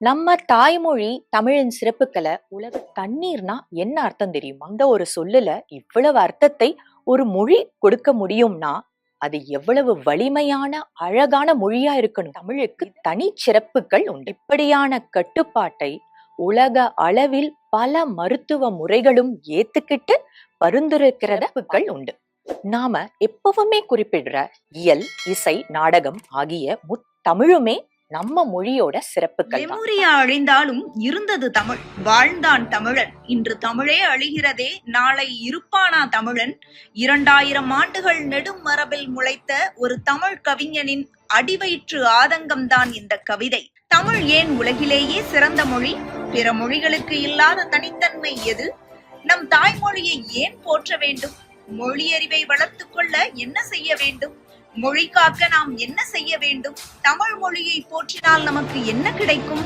நம்ம தாய்மொழி தமிழின் சிறப்புக்களை உலக தண்ணீர்னா என்ன அர்த்தம் தெரியும்? அந்த ஒரு சொல்லுல இவ்வளவு அர்த்தத்தை ஒரு மொழி கொடுக்க முடியும்னா அது எவ்வளவு வலிமையான அழகான மொழியா இருக்கணும். தமிழுக்கு தனி சிறப்புகள் உண்டு. இப்படியான கட்டுப்பாட்டை உலக அளவில் பல மருத்துவ முறைகளும் ஏத்துக்கிட்டு பரிந்துரைக்கிறதுகள் உண்டு. நாம எப்பவுமே குறிப்பிடுற இயல் இசை நாடகம் ஆகிய முத்தமிழுமே நம்ம மொழியோட சிறப்புகள் தான். அழிந்தாலும் இருந்தது தமிழ். வாழ்ந்தான் தமிழன். இன்று தமிழே அழிகிறதே நாளை இருப்பானா தமிழன்? இரண்டாயிரம் ஆண்டுகள் நெடும் மரபில் முளைத்த ஒரு தமிழ் கவிஞனின் அடிவயிற்று ஆதங்கம்தான் இந்த கவிதை. தமிழ் ஏன் உலகிலேயே சிறந்த மொழி? பிற மொழிகளுக்கு இல்லாத தனித்தன்மை எது? நம் தாய்மொழியை ஏன் போற்ற வேண்டும்? மொழியறிவை வளர்த்துக் கொள்ள என்ன செய்ய வேண்டும்? மொழி காக்க நாம் என்ன செய்ய வேண்டும்? தமிழ் மொழியை போற்றினால் நமக்கு என்ன கிடைக்கும்?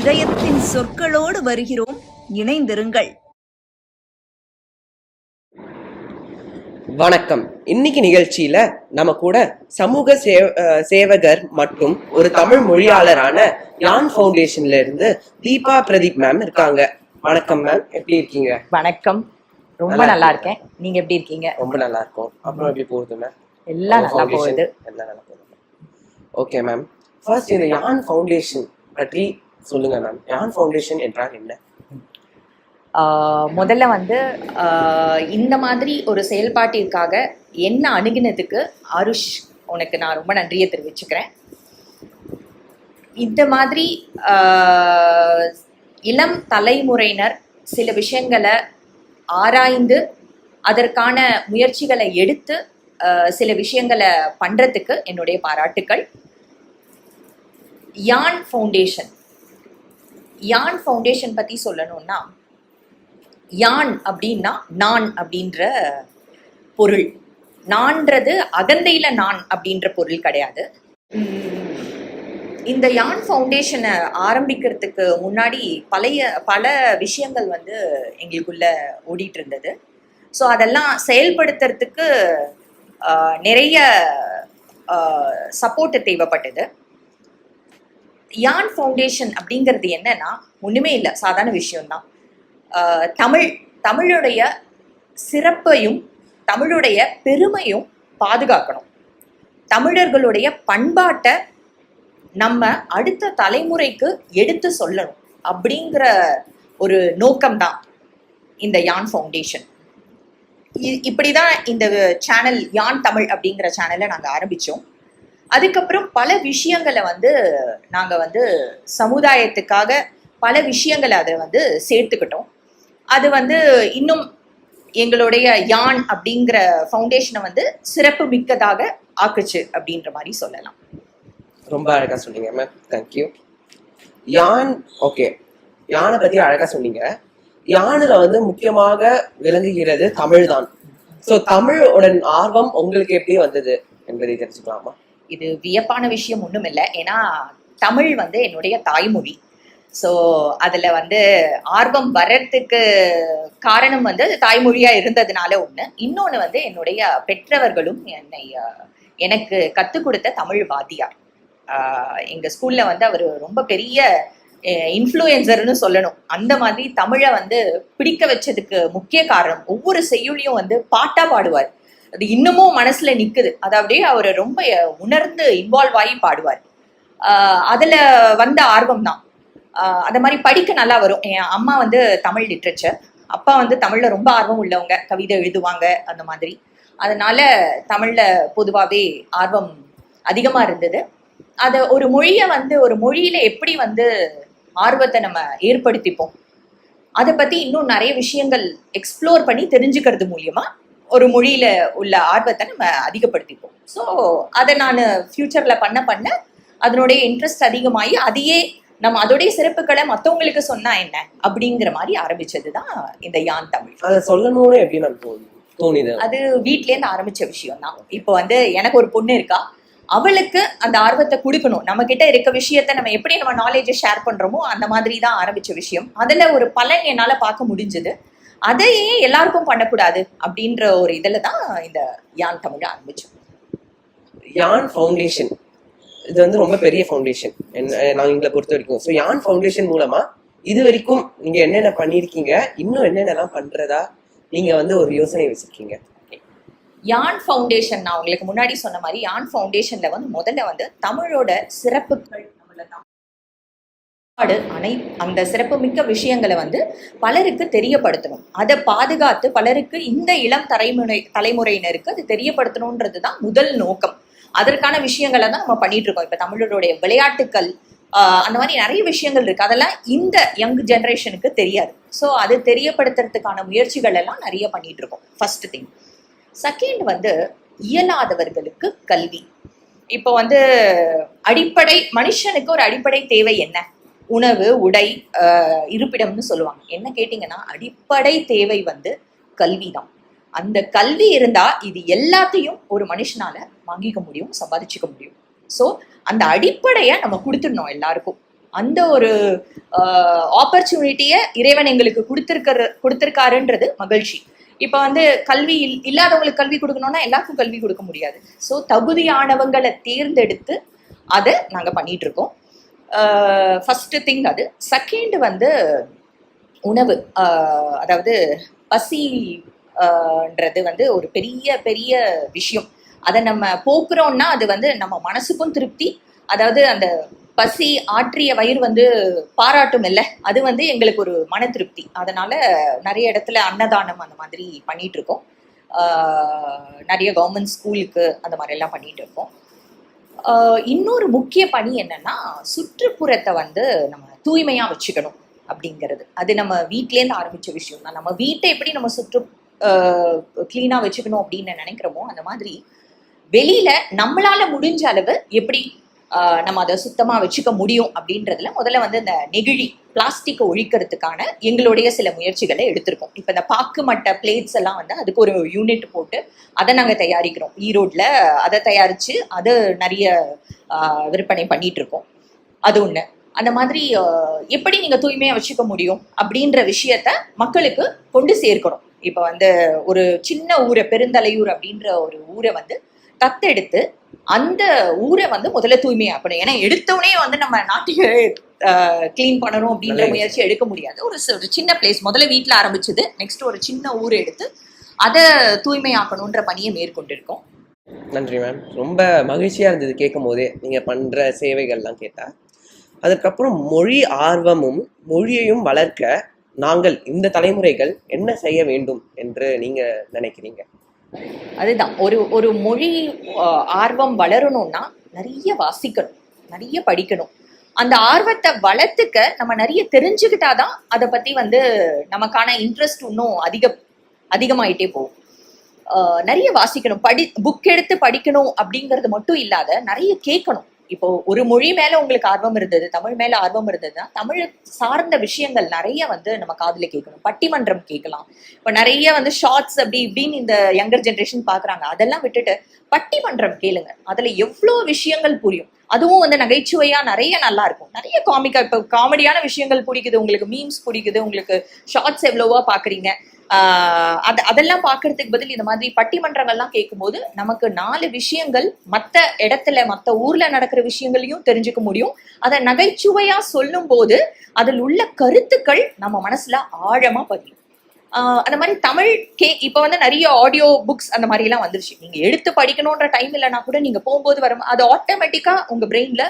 இதயத்தின் சொற்களோடு வருகிறோம். இணைந்திருங்கள். வணக்கம். இன்னைக்கு நிகழ்ச்சியில நம்ம கூட சமூக சேவகர் மற்றும் ஒரு தமிழ் மொழியாளரான யான் ஃபவுண்டேஷன்ல இருந்து தீபா பிரதீப் மேம் இருக்காங்க. வணக்கம் மேம் எப்படி இருக்கீங்க? வணக்கம். ரொம்ப நல்லா. இருக்கேன். நீங்க எப்படி இருக்கீங்க? ரொம்ப நல்லா இருக்கும். அப்புறம் எப்படி போகுது மேம் எல்லாம் நல்லா போகுது. எல்லாம் நல்லா போகுது. ஓகே மேம் ஃபர்ஸ்ட் இந்த யான் ஃபவுண்டேஷன் பற்றி சொல்லுங்க மேம் யான் ஃபவுண்டேஷன் என்றால் என்ன? முதல்ல வந்து இந்த மாதிரி ஒரு செயல்பாட்டிற்காக என்ன அணுகினதுக்கு ஆருஷ் உனக்கு நான் ரொம்ப நன்றியை தெரிவிச்சுக்கிறேன். இந்த மாதிரி ஆஹ் இளம் தலைமுறையினர் சில விஷயங்களை ஆராய்ந்து அதற்கான முயற்சிகளை எடுத்து சில விஷயங்களை பண்றதுக்கு என்னுடைய பாராட்டுக்கள். யான் ஃபவுண்டேஷன். யான் ஃபவுண்டேஷன் பத்தி சொல்லணும்னா யான் அப்படின்னா நான் அப்படின்ற பொருள். நான்றது அகந்தையில நான் அப்படின்ற பொருள் கிடையாது. இந்த யான் ஃபவுண்டேஷனை ஆரம்பிக்கிறதுக்கு முன்னாடி பழைய பல விஷயங்கள் வந்து எங்களுக்குள்ள ஓடிட்டு இருந்தது. ஸோ அதெல்லாம் செயல்படுத்துறதுக்கு நிறைய சப்போர்ட் தேவைப்பட்டது. யான் ஃபவுண்டேஷன் அப்படிங்கிறது என்னன்னா ஒன்றுமே இல்லை சாதாரண விஷயம்தான். தமிழ் தமிழுடைய சிறப்பையும் தமிழுடைய பெருமையும் பாதுகாக்கணும். தமிழர்களுடைய பண்பாட்டை நம்ம அடுத்த தலைமுறைக்கு எடுத்து சொல்லணும் அப்படிங்கிற ஒரு நோக்கம்தான் இந்த யான் ஃபவுண்டேஷன். இ- இப்படிதான் இந்த சேனல் யான் தமிழ் அப்படிங்கிற சேனலை நாங்கள் ஆரம்பித்தோம் அதுக்கப்புறம் பல விஷயங்களை வந்து நாங்கள் வந்து சமுதாயத்துக்காக பல விஷயங்களை அதை வந்து சேர்த்துக்கிட்டோம். அது வந்து இன்னும் எங்களுடைய யான் அப்படிங்கிற ஃபவுண்டேஷனை வந்து சிறப்பு மிக்கதாக ஆக்குச்சு அப்படின்ற மாதிரி சொல்லலாம். ரொம்ப அழகாக சொன்னீங்க மேம் தேங்க்யூ யான் ஓகே யானை பற்றி அழகாக சொன்னீங்க. யானைல வந்து முக்கியமாக விளங்குகிறது தமிழ் தான் ஸோ தமிழோட ஆர்வம் உங்களுக்கு எப்படி வந்தது என்பதை தெரிஞ்சுக்கலாமா? இது வியப்பான விஷயம் ஒன்றும் இல்லை ஏன்னா தமிழ் வந்து என்னுடைய தாய்மொழி. ஸோ அதில் வந்து ஆர்வம் வர்றதுக்கு காரணம் வந்து தாய்மொழியாக இருந்ததுனால ஒன்று இன்னொன்று வந்து என்னுடைய பெற்றவர்களும் என்னை எனக்கு கற்றுக் கொடுத்த தமிழ் வாத்தியார். எங்கள் ஸ்கூலில் வந்து அவர் ரொம்ப பெரிய இன்ஃப்ளூயன்சர்னு சொல்லணும். அந்த மாதிரி தமிழை வந்து பிடிக்க வச்சதுக்கு முக்கிய காரணம் ஒவ்வொரு செய்யுளியும் வந்து பாட்டாக பாடுவார். அது இன்னமும் மனசுல நிக்குது. அது அப்படியே அவர் ரொம்ப உணர்ந்து இன்வால்வ் ஆகி பாடுவார். அதுல வந்த ஆர்வம் தான். அந்த மாதிரி படிக்க நல்லா வரும். என் அம்மா வந்து தமிழ் லிட்ரேச்சர் அப்பா வந்து தமிழ்ல ரொம்ப ஆர்வம் உள்ளவங்க. கவிதை எழுதுவாங்க அந்த மாதிரி. அதனால தமிழ்ல பொதுவாகவே ஆர்வம் அதிகமா இருந்தது. அதை ஒரு மொழியை வந்து ஒரு மொழியில எப்படி வந்து ஆர்வத்தை நம்ம ஏற்படுத்திப்போம். அதை பத்தி இன்னும் நிறைய விஷயங்கள் எக்ஸ்ப்ளோர் பண்ணி தெரிஞ்சுக்கிறது மூலியமா ஒரு மொழியில உள்ள ஆர்வத்தை நம்ம அதிகப்படுத்திப்போம். ஸோ அதை நான் ஃபியூச்சர்ல பண்ண பண்ண அதனுடைய இன்ட்ரெஸ்ட் அதிகமாகி அதையே நம்ம அதோடைய சிறப்புகளை மற்றவங்களுக்கு சொன்னா என்ன அப்படிங்கிற மாதிரி ஆரம்பிச்சது தான் இந்த யான் தமிழ். அதை சொல்லணும்னு எப்படி நான் தோணு தோணிது அது வீட்லேருந்து ஆரம்பிச்ச விஷயம் தான் இப்போ வந்து எனக்கு ஒரு பொண்ணு இருக்கா. அவளுக்கு அந்த ஆர்வத்தை கொடுக்கணும். நம்ம கிட்ட இருக்க விஷயத்த நம்ம எப்படி நம்ம நாலேஜை ஷேர் பண்றோமோ அந்த மாதிரி தான் ஆரம்பிச்ச விஷயம். அதுல ஒரு பலன் என்னால பார்க்க முடிஞ்சது. அதையே எல்லாருக்கும் பண்ணக்கூடாது அப்படின்ற ஒரு இதுல தான் இந்த யான் தமிழ் ஆரம்பிச்சோம். யான் ஃபவுண்டேஷன் இது வந்து ரொம்ப பெரிய ஃபவுண்டேஷன் நாங்க எங்களை பொறுத்த வரைக்கும். ஸோ யான் ஃபவுண்டேஷன் மூலமா இது வரைக்கும் நீங்க என்னென்ன பண்ணிருக்கீங்க இன்னும் என்னென்னலாம் பண்றதா? நீங்க வந்து ஒரு யோசனை வச்சிருக்கீங்க. யான் ஃபவுண்டேஷன் நான் உங்களுக்கு முன்னாடி சொன்ன மாதிரி யான் ஃபவுண்டேஷன்ல வந்து முதல்ல வந்து தமிழோட சிறப்புகள் நம்மள தமிழ்நாடு அனை அந்த சிறப்புமிக்க விஷயங்களை வந்து பலருக்கு தெரியப்படுத்தணும். அதை பாதுகாத்து பலருக்கு இந்த இளம் தலைமுறை தலைமுறையினருக்கு அது தெரியப்படுத்தணுன்றது தான் முதல் நோக்கம். அதற்கான விஷயங்களை தான் நம்ம பண்ணிட்டு இருக்கோம் இப்போ தமிழருடைய விளையாட்டுக்கள் ஆஹ் அந்த மாதிரி நிறைய விஷயங்கள் இருக்கு. அதெல்லாம் இந்த யங் ஜென்ரேஷனுக்கு தெரியாது. ஸோ அது தெரியப்படுத்துறதுக்கான முயற்சிகள் எல்லாம் நிறைய பண்ணிட்டு இருக்கோம் ஃபர்ஸ்ட் திங் செகண்ட் வந்து இயலாதவர்களுக்கு கல்வி. இப்போ வந்து அடிப்படை மனுஷனுக்கு ஒரு அடிப்படை தேவை என்ன? உணவு உடை இருப்பிடம்னு சொல்லுவாங்க. என்ன கேட்டிங்கன்னா அடிப்படை தேவை வந்து கல்வி தான் அந்த கல்வி இருந்தா இது எல்லாத்தையும் ஒரு மனுஷனால வாங்கிக்க முடியும் சம்பாதிச்சுக்க முடியும். ஸோ அந்த அடிப்படையை நம்ம கொடுத்துடணும் எல்லாருக்கும். அந்த ஒரு ஆப்பர்ச்சுனிட்டியை இறைவன் எங்களுக்கு கொடுத்துருக்கிற கொடுத்துருக்காருன்றது மகிழ்ச்சி. இப்போ வந்து கல்வி இல்லாதவங்களுக்கு கல்வி கொடுக்கணும்னா எல்லாருக்கும் கல்வி கொடுக்க முடியாது. ஸோ தகுதியானவங்களை தேர்ந்தெடுத்து அதை நாங்கள் பண்ணிட்டு இருக்கோம். ஃபர்ஸ்ட் திங் அது. செகண்ட் வந்து உணவு. அதாவது பசின்றது வந்து ஒரு பெரிய பெரிய விஷயம். அதை நம்ம போக்குறோம்னா அது வந்து நம்ம மனசுக்கும் திருப்தி. அதாவது அந்த பசி ஆற்றிய வயிறு வந்து பாராட்டும் இல்லை. அது வந்து எங்களுக்கு ஒரு மன திருப்தி. அதனால நிறைய இடத்துல அன்னதானம் அந்த மாதிரி பண்ணிட்டு இருக்கோம் நிறைய கவர்மெண்ட் ஸ்கூலுக்கு அந்த மாதிரி எல்லாம் பண்ணிட்டு இருக்கோம் இன்னொரு முக்கிய பணி என்னன்னா சுற்றுப்புறத்தை வந்து நம்ம தூய்மையா வச்சுக்கணும் அப்படிங்கிறது. அது நம்ம வீட்லேருந்து ஆரம்பிச்ச விஷயம் தான். நம்ம வீட்டை எப்படி நம்ம சுற்று கிளீனா வச்சுக்கணும் அப்படின்னு நினைக்கிறோமோ அந்த மாதிரி வெளியில நம்மளால முடிஞ்ச அளவு எப்படி நம்ம அதை சுத்தமாக வச்சுக்க முடியும் அப்படின்றதுல முதல்ல வந்து இந்த நெகிழி பிளாஸ்டிக்கை ஒழிக்கிறதுக்கான எங்களுடைய சில முயற்சிகளை எடுத்திருக்கோம். இப்போ இந்த பாக்கு மட்ட பிளேட்ஸ் எல்லாம் வந்து அதுக்கு ஒரு யூனிட் போட்டு அதை நாங்கள் தயாரிக்கிறோம். ஈரோட்டில் அதை தயாரித்து அது நிறைய விற்பனை பண்ணிட்டு இருக்கோம் அது ஒன்று அந்த மாதிரி எப்படி நீங்கள் தூய்மையாக வச்சுக்க முடியும் அப்படின்ற விஷயத்த மக்களுக்கு கொண்டு சேர்க்கணும். இப்போ வந்து ஒரு சின்ன ஊரை பெருந்தலையூர் அப்படின்ற ஒரு ஊரை வந்து தத்தெடுத்து அந்த ஊரை வந்து முதல்ல தூய்மையாக்கணும் ஏன்னா எடுத்தோடனே வந்து நம்ம நாட்டுக்கு க்ளீன் பண்ணணும் அப்படின்ற முயற்சி எடுக்க முடியாது. ஒரு சின்ன பிளேஸ் முதல்ல வீட்டில் ஆரம்பிச்சது. நெக்ஸ்ட் ஒரு சின்ன ஊரை எடுத்து அதை தூய்மையாக்கணுன்ற பணியை மேற்கொண்டிருக்கோம். நன்றி மேம் ரொம்ப மகிழ்ச்சியா இருந்தது கேட்கும் போதே நீங்க பண்ற சேவைகள்லாம் கேட்டா. அதுக்கப்புறம் மொழி ஆர்வமும் மொழியையும் வளர்க்க நாங்கள் இந்த தலைமுறைகள் என்ன செய்ய வேண்டும் என்று நீங்க நினைக்கிறீங்க? அதுதான். ஒரு ஒரு மொழி ஆர்வம் வளரணும்னா நிறைய வாசிக்கணும். நிறைய படிக்கணும். அந்த ஆர்வத்தை வளர்த்துக்க நம்ம நிறைய தெரிஞ்சுக்கிட்டாதான் அதை பத்தி வந்து நமக்கான இன்ட்ரெஸ்ட் இன்னும் அதிக அதிகமாயிட்டே போகும். ஆஹ், நிறைய வாசிக்கணும். படி புக் எடுத்து படிக்கணும் அப்படிங்கிறது மட்டும் இல்லாத நிறைய கேட்கணும். இப்போ ஒரு மொழி மேல உங்களுக்கு ஆர்வம் இருந்தது தமிழ் மேல ஆர்வம் இருந்ததுன்னா தமிழ் சார்ந்த விஷயங்கள் நிறைய வந்து நம்ம காதுல கேட்கணும். பட்டிமன்றம் கேட்கலாம். இப்ப நிறைய வந்து ஷார்ட்ஸ் அப்படி இப்படின்னு இந்த யங்கர் ஜென்ரேஷன் பாக்குறாங்க அதெல்லாம் விட்டுட்டு பட்டிமன்றம் கேளுங்க. அதுல எவ்வளோ விஷயங்கள் புரியும். அதுவும் வந்து நகைச்சுவையா நிறைய நல்லா இருக்கும். நிறைய காமிக்கா இப்போ காமெடியான விஷயங்கள் பிடிக்குது. உங்களுக்கு மீம்ஸ் பிடிக்குது. உங்களுக்கு ஷார்ட்ஸ் எவ்வளவோ பாக்குறீங்க அது அதெல்லாம் பார்க்கறதுக்கு பதில் இந்த மாதிரி பட்டிமன்றங்கள்லாம் கேட்கும்போது நமக்கு நாலு விஷயங்கள் மத்த இடத்துல மத்த ஊர்ல நடக்கிற விஷயங்களையும் தெரிஞ்சுக்க முடியும். அதை நகைச்சுவையா சொல்லும் போது அதில் உள்ள கருத்துக்கள் நம்ம மனசுல ஆழமா பதியும். ஆஹ் அந்த மாதிரி தமிழ் கே இப்போ வந்து நிறைய ஆடியோ புக்ஸ் அந்த மாதிரி எல்லாம் வந்துருச்சு. நீங்க எடுத்து படிக்கணும்ன்ற டைம் இல்லைனா கூட நீங்க போகும்போது வரும் அது ஆட்டோமேட்டிக்கா உங்க பிரெயின்ல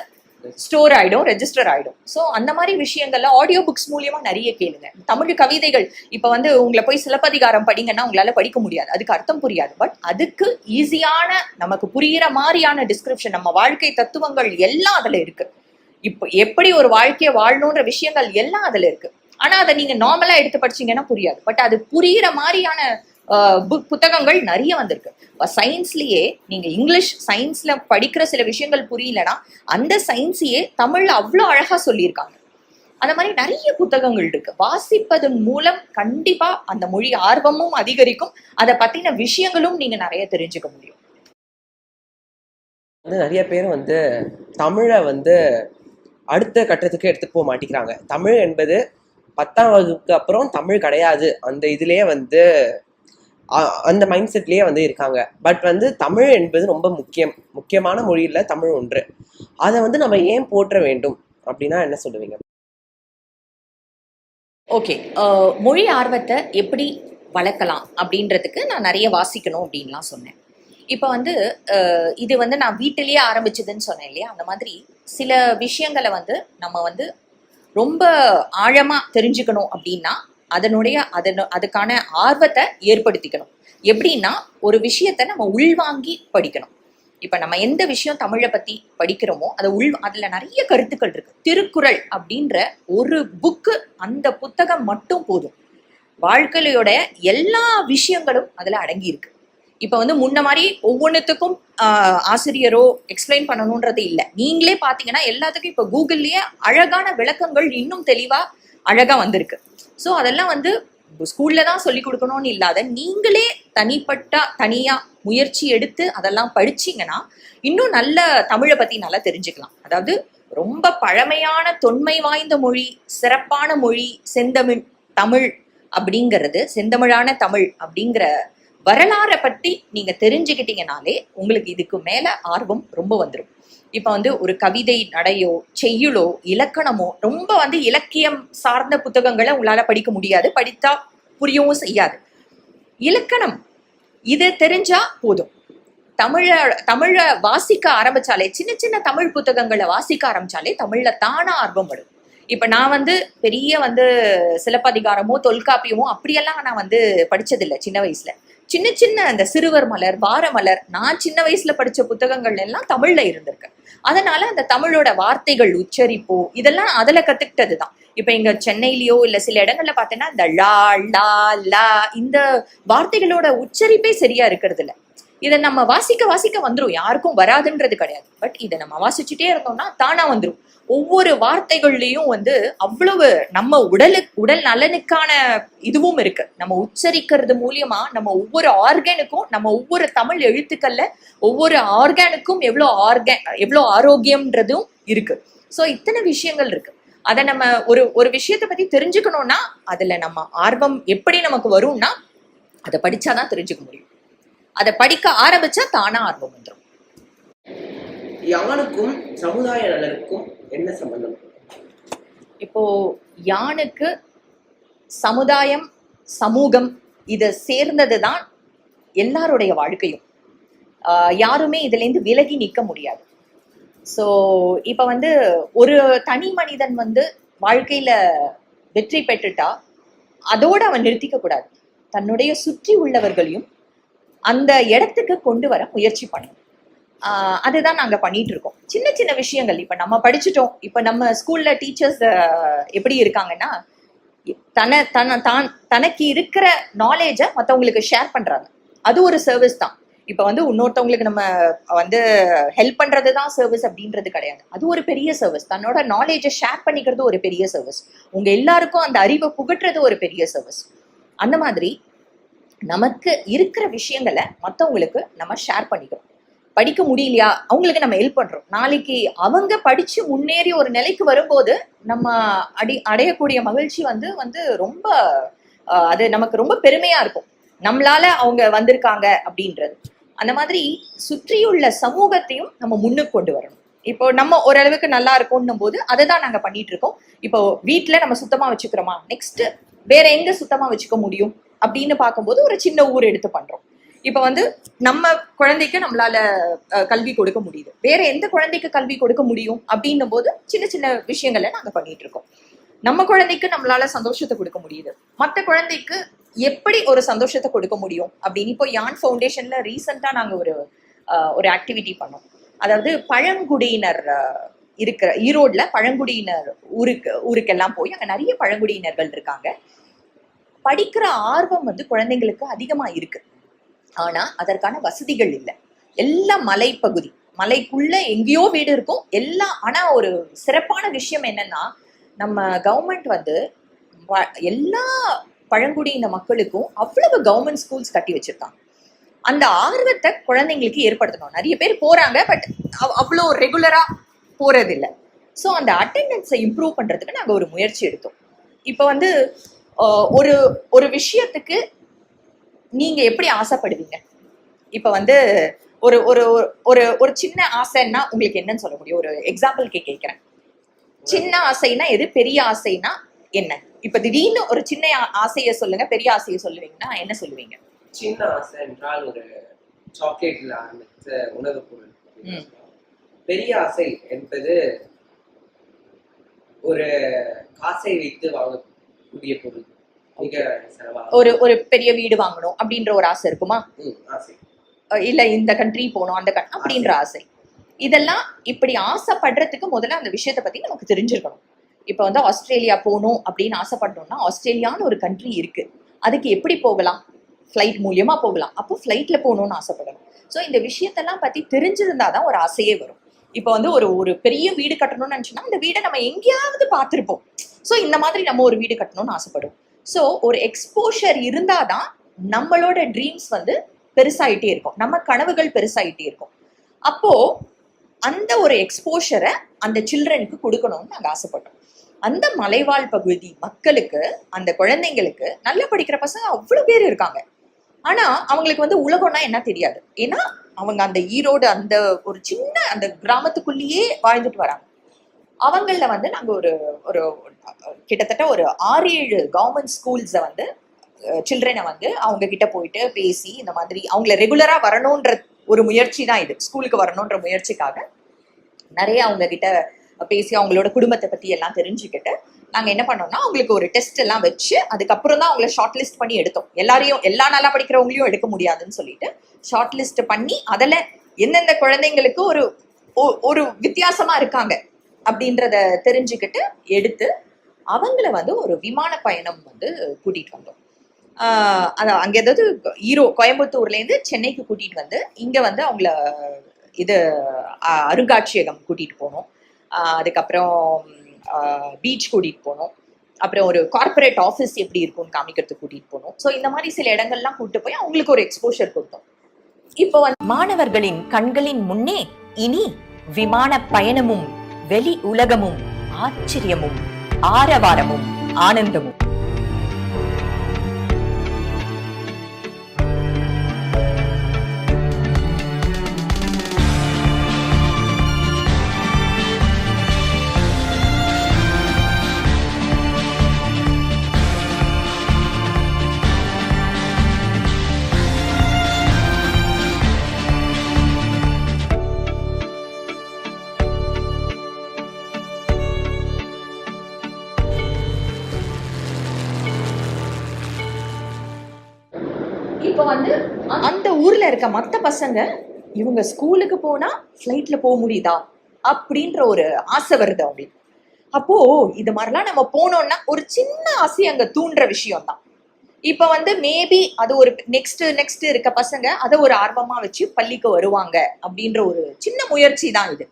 ஸ்டோர் ஆயிடும் ரெஜிஸ்டர் ஆயிடும். ஸோ அந்த மாதிரி விஷயங்கள்ல ஆடியோ புக்ஸ் மூலியமா நிறைய கேளுங்க. தமிழ் கவிதைகள் இப்போ வந்து உங்களை போய் சிலப்பதிகாரம் படிங்கன்னா உங்களால படிக்க முடியாது. அதுக்கு அர்த்தம் புரியாது. பட் அதுக்கு ஈஸியான நமக்கு புரிகிற மாதிரியான டிஸ்கிரிப்ஷன் நம்ம வாழ்க்கை தத்துவங்கள் எல்லாம் அதுல இருக்கு. இப்போ எப்படி ஒரு வாழ்க்கையை வாழணுன்ற விஷயங்கள் எல்லாம் அதுல இருக்கு. ஆனா அதை நீங்க நார்மலா எடுத்து படிச்சீங்கன்னா புரியாது. பட் அது புரிகிற மாதிரியான புக் புத்தகங்கள் நிறைய வந்திருக்கு. சயின்ஸ்லயே நீங்க இங்கிலீஷ் சயின்ஸ்ல படிக்கிற சில விஷயங்கள் புரியலனா அந்த சயின்ஸையே தமிழ்ல அவ்வளோ அழகா சொல்லியிருக்காங்க. அந்த மாதிரி நிறைய புத்தகங்கள் இருக்கு. வாசிப்பதன் மூலம் கண்டிப்பா அந்த மொழி ஆர்வமும் அதிகரிக்கும். அதை பத்தின விஷயங்களும் நீங்க நிறைய தெரிஞ்சுக்க முடியும். வந்து நிறைய பேர் வந்து தமிழை வந்து அடுத்த கட்டத்துக்கு எடுத்துட்டு போக மாட்டேங்கிறாங்க தமிழ் என்பது பத்தாம் வகுப்புக்கு அப்புறம் தமிழ் கிடையாது. அந்த இதுலயே வந்து அந்த மைண்ட் செட்லேயே வந்து இருக்காங்க. பட் வந்து தமிழ் என்பது ரொம்ப முக்கியம். முக்கியமான மொழியில தமிழ் ஒன்று. அதை வந்து நம்ம ஏன் போற்ற வேண்டும்? அப்படின்னா என்ன சொல்லுவீங்க? ஓகே மொழி ஆர்வத்தை எப்படி வளர்க்கலாம் அப்படின்றதுக்கு நான் நிறைய வாசிக்கணும் அப்படின்லாம் சொன்னேன். இப்போ வந்து இது வந்து நான் வீட்டிலேயே ஆரம்பிச்சதுன்னு சொன்னேன் இல்லையா? அந்த மாதிரி சில விஷயங்களை வந்து நம்ம வந்து ரொம்ப ஆழமாக தெரிஞ்சுக்கணும் அப்படின்னா அதனுடைய அதனு அதுக்கான ஆர்வத்தை ஏற்படுத்திக்கணும். எப்படின்னா ஒரு விஷயத்தை நம்ம உள்வாங்கி படிக்கணும். இப்ப நம்ம எந்த விஷயம் தமிழை பத்தி படிக்கிறோமோ அதை உள் அதுல நிறைய கருத்துக்கள் இருக்கு. திருக்குறள் அப்படின்ற ஒரு புக்கு அந்த புத்தகம் மட்டும் போதும். வாழ்க்கையோட எல்லா விஷயங்களும் அதுல அடங்கி இருக்கு இப்ப வந்து முன்ன மாதிரி ஒவ்வொன்றுத்துக்கும் ஆஹ், ஆசிரியரோ எக்ஸ்பிளைன் பண்ணணும்ன்றது இல்லை. நீங்களே பாத்தீங்கன்னா எல்லாத்துக்கும் இப்ப கூகுள்லயே அழகான விளக்கங்கள் இன்னும் தெளிவா அழகா வந்திருக்கு. ஸோ அதெல்லாம் வந்து ஸ்கூல்ல தான் சொல்லி கொடுக்கணும்னு இல்லாத நீங்களே தனிப்பட்ட தனியா முயற்சி எடுத்து அதெல்லாம் படிச்சீங்கன்னா இன்னும் நல்ல தமிழை பத்தி நல்லா தெரிஞ்சுக்கலாம். அதாவது ரொம்ப பழமையான தொன்மை வாய்ந்த மொழி சிறப்பான மொழி செந்தமிழ் தமிழ் அப்படிங்கிறது செந்தமிழான தமிழ் அப்படிங்கிற வரலாறை பத்தி நீங்க தெரிஞ்சுக்கிட்டீங்கனாலே உங்களுக்கு இதுக்கு மேல ஆர்வம் ரொம்ப வந்துடும் இப்ப வந்து ஒரு கவிதை நடையோ செய்யுளோ இலக்கணமோ ரொம்ப வந்து இலக்கியம் சார்ந்த புத்தகங்களை உங்களால படிக்க முடியாது. படித்தா புரியவும் செய்யாது. இலக்கணம் இது தெரிஞ்சா போதும். தமிழ தமிழ வாசிக்க ஆரம்பிச்சாலே சின்ன சின்ன தமிழ் புத்தகங்களை வாசிக்க ஆரம்பிச்சாலே தமிழ்ல தானா ஆர்வம் வரும். இப்ப நான் வந்து பெரிய வந்து சிலப்பதிகாரமோ தொல்காப்பியமோ அப்படியெல்லாம் நான் வந்து படிச்சதில்லை சின்ன வயசுல. சின்ன சின்ன அந்த சிறுவர் மலர் வாரமலர் நான் சின்ன வயசுல படிச்ச புத்தகங்கள் எல்லாம் தமிழ்ல இருந்திருக்கு. அதனால அந்த தமிழோட வார்த்தைகள் உச்சரிப்போ இதெல்லாம் அதுல கத்துக்கிட்டது தான் இப்ப இங்க சென்னையிலயோ இல்ல சில இடங்கள்ல பாத்தீங்கன்னா இந்த லா லா லா இந்த வார்த்தைகளோட உச்சரிப்பே சரியா இருக்கிறது இல்ல. இதை நம்ம வாசிக்க வாசிக்க வந்துரும். யாருக்கும் வராதுன்றது கிடையாது. பட் இதை நம்ம வாசிச்சுட்டே இருந்தோம்னா தானா வந்துடும் ஒவ்வொரு வார்த்தைகள்லயும் வந்து அவ்வளவு நம்ம உடலுக்கு உடல் நலனுக்கான இதுவும் இருக்கு. நம்ம உச்சரிக்கிறது மூலியமா நம்ம ஒவ்வொரு ஆர்கனுக்கும் நம்ம ஒவ்வொரு தமிழ் எழுத்துக்கள்ல ஒவ்வொரு ஆர்கானுக்கும் எவ்வளோ ஆர்கன் எவ்வளோ ஆரோக்கியம்ன்றதும் இருக்கு. ஸோ இத்தனை விஷயங்கள் இருக்கு. அதை நம்ம ஒரு ஒரு விஷயத்தை பத்தி தெரிஞ்சுக்கணும்னா அதுல நம்ம ஆர்வம் எப்படி நமக்கு வரும்னா அதை படிச்சாதான் தெரிஞ்சுக்க முடியும். அதை படிக்க ஆரம்பிச்சா தானா ஆர்வம் வந்துடும் யானுக்கும் சமுதாய நலனுக்கும் என்ன சம்பந்தம்? இப்போ யானுக்கு சமுதாயம் சமூகம் இது சேர்ந்தது தான் எல்லாருடைய வாழ்க்கையும். ஆஹ் யாருமே இதுலேருந்து விலகி நிற்க முடியாது. ஸோ இப்போ வந்து ஒரு தனி மனிதன் வந்து வாழ்க்கையில வெற்றி பெற்றுட்டா அதோட அவன் நிறுத்திக்க கூடாது. தன்னுடைய சுற்றி உள்ளவர்களையும் அந்த இடத்துக்கு கொண்டு வர முயற்சி பண்ணணும் அதுதான் நாங்க பண்ணிட்டு இருக்கோம் சின்ன சின்ன விஷயங்கள். இப்ப நம்ம படிச்சுட்டோம். இப்ப நம்ம ஸ்கூல்ல டீச்சர்ஸ் எப்படி இருக்காங்கன்னா தன தன தான் தனக்கு இருக்கிற நாலேஜை மற்றவங்களுக்கு ஷேர் பண்றாங்க. அது ஒரு சர்வீஸ் தான். இப்ப வந்து இன்னொருத்தவங்களுக்கு நம்ம வந்து ஹெல்ப் பண்றது தான் சர்வீஸ் அப்படின்றது கிடையாது. அது ஒரு பெரிய சர்வீஸ் தன்னோட நாலேஜை ஷேர் பண்ணிக்கிறது ஒரு பெரிய சர்வீஸ் உங்க எல்லாருக்கும் அந்த அறிவை புகட்டுறது ஒரு பெரிய சர்வீஸ் அந்த மாதிரி நமக்கு இருக்கிற விஷயங்களை மற்றவங்களுக்கு நம்ம ஷேர் பண்ணிக்கிறோம். படிக்க முடியலையா? அவங்களுக்கு நம்ம ஹெல்ப் பண்றோம். நாளைக்கு அவங்க படிச்சு முன்னேறி ஒரு நிலைக்கு வரும்போது நம்ம அடி அடையக்கூடிய மகிழ்ச்சி வந்து வந்து ரொம்ப அது நமக்கு ரொம்ப பெருமையா இருக்கும். நம்மளால அவங்க வந்திருக்காங்க அப்படின்றது. அந்த மாதிரி சுற்றியுள்ள சமூகத்தையும் நம்ம முன்னுக்கு கொண்டு வரணும். இப்போ நம்ம ஓரளவுக்கு நல்லா இருக்கோம்னும் போது அதை தான் நாங்க பண்ணிட்டு இருக்கோம். இப்போ வீட்டுல நம்ம சுத்தமா வச்சுக்கிறோமா? நெக்ஸ்ட் வேற எங்க சுத்தமா வச்சுக்க முடியும்? அப்படின்னு பார்க்கும்போது ஒரு சின்ன ஊர் எடுத்து பண்றோம். இப்ப வந்து நம்ம குழந்தைக்கு நம்மளால அஹ், கல்வி கொடுக்க முடியுது. வேற எந்த குழந்தைக்கு கல்வி கொடுக்க முடியும் அப்படின்னும் போது சின்ன சின்ன விஷயங்களை நாங்க பண்ணிட்டு இருக்கோம். நம்ம குழந்தைக்கு நம்மளால சந்தோஷத்தை கொடுக்க முடியுது. மற்ற குழந்தைக்கு எப்படி ஒரு சந்தோஷத்தை கொடுக்க முடியும் அப்படின்னு இப்போ யான் ஃபவுண்டேஷன்ல ரீசெண்டா நாங்க ஒரு ஒரு ஆக்டிவிட்டி பண்ணோம். அதாவது பழங்குடியினர் அஹ், இருக்கிற ஈரோட்ல பழங்குடியினர் ஊருக்கு ஊருக்கெல்லாம் போய் அங்க நிறைய பழங்குடியினர்கள் இருக்காங்க. படிக்கிற ஆர்வம் வந்து குழந்தைங்களுக்கு அதிகமா இருக்கு. ஆனா அதற்கான வசதிகள் இல்லை. எல்லாம் மலைப்பகுதி மலைக்குள்ள எங்கேயோ வீடு இருக்கும். எல்லாம் ஆனா ஒரு சிறப்பான விஷயம் என்னன்னா நம்ம கவர்மெண்ட் வந்து எல்லா பழங்குடியின மக்களுக்கும் அவ்வளவு கவர்மெண்ட் ஸ்கூல்ஸ் கட்டி வச்சிருக்காங்க. அந்த ஆர்வத்தை குழந்தைங்களுக்கு ஏற்படுத்தணும். நிறைய பேர் போறாங்க பட் அவ்வளோ ரெகுலரா போறதில்லை. ஸோ அந்த அட்டெண்டன்ஸை இம்ப்ரூவ் பண்றதுக்கு நாங்கள் ஒரு முயற்சி எடுத்தோம். இப்போ வந்து ஒரு ஒரு விஷயத்துக்கு நீங்க எப்படி ஆசைப்படுவீங்க? இப்ப வந்து ஒரு ஒரு ஒரு ஒரு சின்ன ஆசைன்னா உங்களுக்கு என்னன்னு சொல்ல முடியும்? ஒரு எக்ஸாம்பிள்க்கு கேட்கிறேன் சின்ன ஆசைனா எது? பெரிய ஆசைனா என்ன? இப்ப திடீர்னு ஒரு சின்ன ஆசையை சொல்லுங்க. பெரிய ஆசையை சொல்லுவீங்கன்னா என்ன சொல்லுவீங்க? சின்ன ஆசை என்றால் ஒரு சாக்லேட்ல ஆரம்பித்த உணவுப் பொருள். பெரிய ஆசை என்பது ஒரு காசை வைத்து வாங்கக்கூடிய பொருள். ஒரு ஒரு பெரிய வீடு வாங்கணும் அப்படின்ற ஒரு ஆசை இருக்குமா? இல்ல இந்த கண்ட்ரி போகணும் அந்த அப்படின்ற ஆசை. இதெல்லாம் இப்படி ஆசைப்படுறதுக்கு முதல்ல அந்த விஷயத்த பத்தி நமக்கு தெரிஞ்சிருக்கணும். இப்ப வந்து ஆஸ்திரேலியா போகணும் அப்படின்னு ஆசைப்பட்டோம்னா ஆஸ்திரேலியான்னு ஒரு கண்ட்ரி இருக்கு. அதுக்கு எப்படி போகலாம்? ஃப்ளைட் மூலியமா போகலாம். அப்போ ஃப்ளைட்ல போகணும்னு ஆசைப்படணும். ஸோ இந்த விஷயத்தெல்லாம் பத்தி தெரிஞ்சிருந்தாதான் ஒரு ஆசையே வரும். இப்போ வந்து ஒரு ஒரு பெரிய வீடு கட்டணும்னு நினைச்சோம்னா அந்த வீடை நம்ம எங்கேயாவது பார்த்துருப்போம். ஸோ இந்த மாதிரி நம்ம ஒரு வீடு கட்டணும்னு ஆசைப்படும் ஸோ ஒரு எக்ஸ்போஷர் இருந்தாதான் நம்மளோட ட்ரீம்ஸ் வந்து பெருசாயிட்டே இருக்கும். நம்ம கனவுகள் பெருசாகிட்டே இருக்கும். அப்போ அந்த ஒரு எக்ஸ்போஷரை அந்த சில்ட்ரனுக்கு கொடுக்கணும்னு நாங்கள் ஆசைப்பட்டோம். அந்த மலைவாழ் பகுதி மக்களுக்கு அந்த குழந்தைங்களுக்கு நல்லா படிக்கிற பசங்க அவ்வளவு பேர் இருக்காங்க. ஆனா அவங்களுக்கு வந்து உலகம்னா என்ன தெரியாது. ஏன்னா அவங்க அந்த ஈரோடு அந்த ஒரு சின்ன அந்த கிராமத்துக்குள்ளேயே வாழ்ந்துட்டு வராங்க. அவங்கள வந்து நாங்கள் ஒரு ஒரு கிட்டத்தட்ட ஒரு ஆறு ஏழு கவர்மெண்ட் ஸ்கூல்ஸை வந்து சில்ட்ரனை வந்து அவங்க கிட்ட போயிட்டு பேசி இந்த மாதிரி அவங்கள ரெகுலரா வரணுன்ற ஒரு முயற்சி தான் இது. ஸ்கூலுக்கு வரணுன்ற முயற்சிக்காக நிறைய அவங்க கிட்ட பேசி அவங்களோட குடும்பத்தை பத்தி எல்லாம் தெரிஞ்சுக்கிட்டு நாங்க என்ன பண்ணோம்னா அவங்களுக்கு ஒரு டெஸ்ட் எல்லாம் வச்சு அதுக்கப்புறம் தான் அவங்கள ஷார்ட் லிஸ்ட் பண்ணி எடுத்தோம். எல்லாரையும் எல்லா நல்லா படிக்கிறவங்களையும் எடுக்க முடியாதுன்னு சொல்லிட்டு ஷார்ட் லிஸ்ட் பண்ணி அதில் எந்தெந்த குழந்தைங்களுக்கு ஒரு ஒரு வித்தியாசமா இருக்காங்க. அப்படின்றத தெரிஞ்சுக்கிட்டு எடுத்து அவங்கள வந்து ஒரு விமான பயணம் வந்து கூட்டிகிட்டு வந்தோம். அதான் அங்கே ஏதாவது ஈரோ கோயம்புத்தூர்லேருந்து சென்னைக்கு கூட்டிகிட்டு வந்து இங்கே வந்து அவங்கள இது அருங்காட்சியகம் கூட்டிகிட்டு போனோம். அதுக்கப்புறம் பீச் கூட்டிட்டு போனோம். அப்புறம் ஒரு கார்ப்பரேட் ஆஃபீஸ் எப்படி இருக்கும்னு காமிக்கிறதுக்கு கூட்டிகிட்டு போனோம். ஸோ இந்த மாதிரி சில இடங்கள்லாம் கூட்டிட்டு போய் அவங்களுக்கு ஒரு எக்ஸ்போஷர் கொடுத்தோம். இப்போ வந்து மாணவர்களின் கண்களின் முன்னே இனி விமான பயணமும் வெளி உலகமும் ஆச்சரியமும் ஆரவாரமும் ஆனந்தமும். இருக்க மற்ற பசங்க இவங்க ஸ்கூலுக்கு போனா ஃப்ளைட்ல போக முடியுதா? அப்படின்ற ஒரு ஆசை வருது அவங்களுக்கு. அப்போ இது மாதிரிலாம் நம்ம போனோம்னா ஒரு சின்ன ஆசை அங்க தூண்டுற விஷயம் தான் இப்ப வந்து மேபி அது ஒரு நெக்ஸ்ட் நெக்ஸ்ட் இருக்க பசங்க அதை ஒரு ஆர்வமா வச்சு பள்ளிக்கு வருவாங்க அப்படின்ற ஒரு சின்ன முயற்சி தான் இது.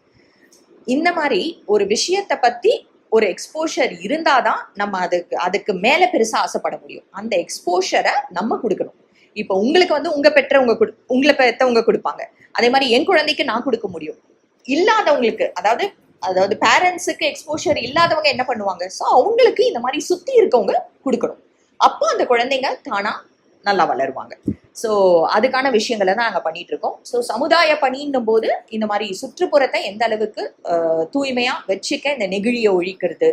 இந்த மாதிரி ஒரு விஷயத்தை பத்தி ஒரு எக்ஸ்போஷர் இருந்தாதான் நம்ம அதுக்கு அதுக்கு மேல பெருசா ஆசைப்பட முடியும். அந்த எக்ஸ்போஷரை நம்ம கொடுக்கணும். இப்போ உங்களுக்கு வந்து உங்க பெற்றவங்க கொடு உங்களை பெற்றவங்க கொடுப்பாங்க. அதே மாதிரி என் குழந்தைக்கு நான் கொடுக்க முடியும். இல்லாதவங்களுக்கு அதாவது அதாவது பேரண்ட்ஸுக்கு எக்ஸ்போஷர் இல்லாதவங்க என்ன பண்ணுவாங்க? ஸோ அவங்களுக்கு இந்த மாதிரி சுத்தி இருக்கவங்க கொடுக்கணும். அப்போ அந்த குழந்தைங்க தானா நல்லா வளருவாங்க. ஸோ அதுக்கான விஷயங்களை தான் நாங்கள் பண்ணிட்டு இருக்கோம். ஸோ சமுதாய பணின்னும் போது இந்த மாதிரி சுற்றுப்புறத்தை எந்த அளவுக்கு அஹ், தூய்மையா வச்சுக்க இந்த நெகிழியை ஒழிக்கிறது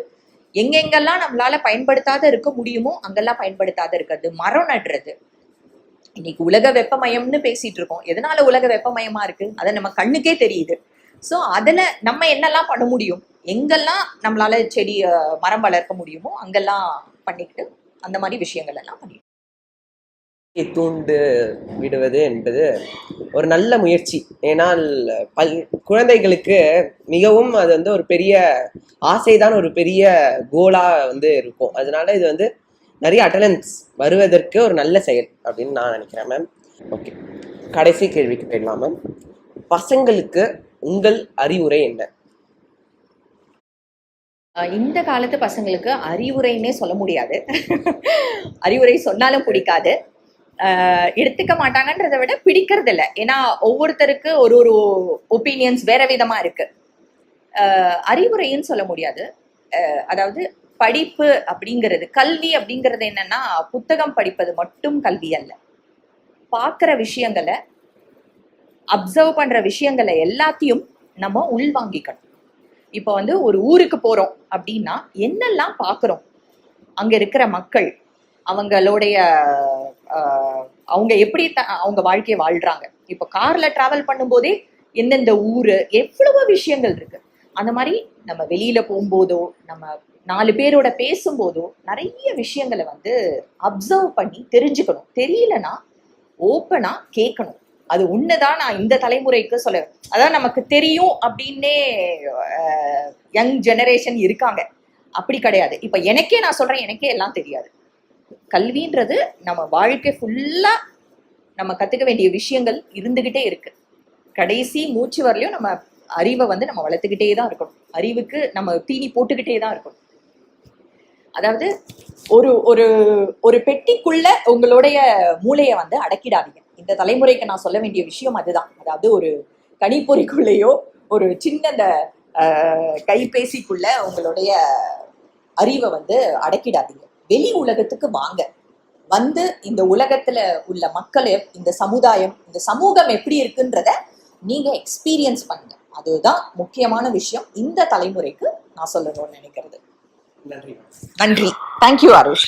எங்கெங்கெல்லாம் நம்மளால பயன்படுத்தாத இருக்க முடியுமோ அங்கெல்லாம் பயன்படுத்தாத இருக்கிறது மரம் நடுறது இன்னைக்கு உலக வெப்பமயம்னு பேசிட்டு இருக்கோம். எதனால உலக வெப்பமயமா இருக்கு? அதை நம்ம கண்ணுக்கே தெரியுது. ஸோ அதில் நம்ம என்னெல்லாம் பண்ண முடியும்? எங்கெல்லாம் நம்மளால செடி மரம் வளர்க்க முடியுமோ அங்கெல்லாம் பண்ணிக்கிட்டு அந்த மாதிரி விஷயங்கள் எல்லாம் பண்ணி தூண்டு விடுவது என்பது ஒரு நல்ல முயற்சி. ஏனால் பல் குழந்தைகளுக்கு மிகவும் அது வந்து ஒரு பெரிய ஆசைதான் ஒரு பெரிய கோலாக வந்து இருக்கும். அதனால இது வந்து நிறைய அட்டண்டன்ஸ் வருவதற்கு ஒரு நல்ல செயல் அப்படின்னு நான் நினைக்கிறேன் மேம் ஓகே கடைசி கேள்விக்கு போயிடலாம் மேம் பசங்களுக்கு உங்கள் அறிவுரை என்ன? இந்த காலத்து பசங்களுக்கு அறிவுரைன்னே சொல்ல முடியாது. அறிவுரை சொன்னாலும் பிடிக்காது. எடுத்துக்க மாட்டாங்கன்றதை விட பிடிக்கிறது இல்லை ஏன்னா ஒவ்வொருத்தருக்கு ஒரு ஒரு ஒப்பீனியன்ஸ் வேற விதமா இருக்கு. அறிவுரைன்னு சொல்ல முடியாது. அதாவது படிப்பு அப்படிங்கிறது கல்வி அப்படிங்கிறது என்னன்னா புத்தகம் படிப்பது மட்டும் கல்வி அல்ல. பார்க்குற விஷயங்களை அப்சர்வ் பண்ற விஷயங்களை எல்லாத்தையும் நம்ம உள்வாங்கிக்கணும். இப்போ வந்து ஒரு ஊருக்கு போறோம் அப்படின்னா என்னெல்லாம் பார்க்குறோம்? அங்க இருக்கிற மக்கள் அவங்களுடைய அவங்க எப்படி த- அவங்க வாழ்க்கையை வாழ்றாங்க? இப்போ கார்ல டிராவல் பண்ணும்போதே எந்தெந்த ஊரு எவ்வளவோ விஷயங்கள் இருக்கு. அந்த மாதிரி நம்ம வெளியில் போகும்போதோ நம்ம நாலு பேரோட பேசும்போதோ நிறைய விஷயங்களை வந்து அப்சர்வ் பண்ணி தெரிஞ்சுக்கணும். தெரியலனா ஓப்பனா கேட்கணும். அது உண்மைதான் நான் இந்த தலைமுறைக்கு சொல்ல அதான் நமக்கு தெரியும் அப்படின்னே யங் ஜெனரேஷன் இருக்காங்க. அப்படி கிடையாது. இப்ப எனக்கே நான் சொல்றேன் எனக்கே எல்லாம் தெரியாது. கல்வின்றது நம்ம வாழ்க்கை ஃபுல்லா நம்ம கத்துக்க வேண்டிய விஷயங்கள் இருந்துகிட்டே இருக்கு. கடைசி மூச்சு வரலையும் நம்ம அறிவை வந்து நம்ம வளர்த்துக்கிட்டே தான் இருக்கணும். அறிவுக்கு நம்ம தீனி போட்டுக்கிட்டே தான் இருக்கணும். அதாவது ஒரு ஒரு ஒரு பெட்டிக்குள்ள உங்களுடைய மூளையை வந்து அடக்கிடாதீங்க. இந்த தலைமுறைக்கு நான் சொல்ல வேண்டிய விஷயம் அதுதான். அதாவது ஒரு கணிப்பொறிக்குள்ளேயோ ஒரு சின்ன அந்த கைபேசிக்குள்ள உங்களுடைய அறிவை வந்து அடக்கிடாதீங்க. வெளி உலகத்துக்கு வாங்க. வந்து இந்த உலகத்துல உள்ள மக்கள் இந்த சமுதாயம் இந்த சமூகம் எப்படி இருக்குன்றத நீங்க எக்ஸ்பீரியன்ஸ் பண்ணுங்க. அதுதான் முக்கியமான விஷயம். இந்த தலைமுறைக்கு நான் சொல்லணும்னு நினைக்கிறது. நன்றி. நன்றி. தேங்க்யூ அருஷ்